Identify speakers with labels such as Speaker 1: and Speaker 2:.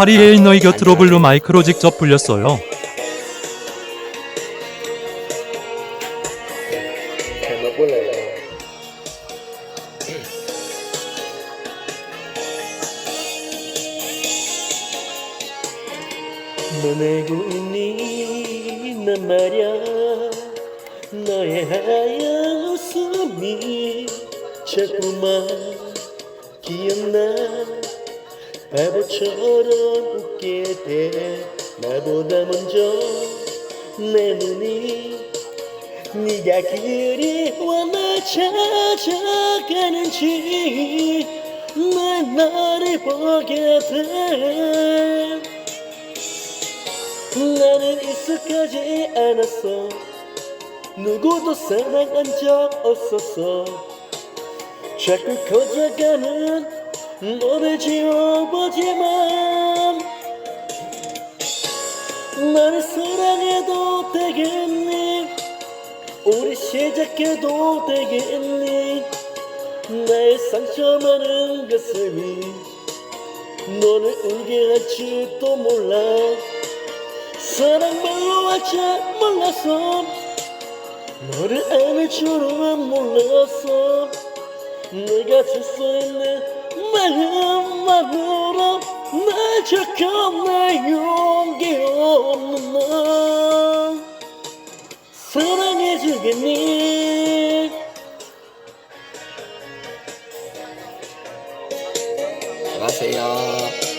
Speaker 1: 하리에인 너희 곁으로 블루 마이크로 직접 불렸어요.
Speaker 2: 기억나 바보처럼 웃게 돼. 나보다 먼저 내 눈이 네가 그리 와나 찾아가는지 내 나를 보게 돼. 나는 익숙하지 않았어. 누구도 사랑한 적 없었어. 자꾸 커져가는 너를 지워보지만 나를 사랑해도 되겠니? 우리 시작해도 되겠니? 나의 상처 많은 가슴이 너를 울게 할지도 몰라. 사랑 별로 할줄 몰랐어 너를 안을 줄은 몰랐어 내가 줄 수 있는 마음만으로 날내 용기 없는 너 사랑해주겠니
Speaker 3: 안녕하세요.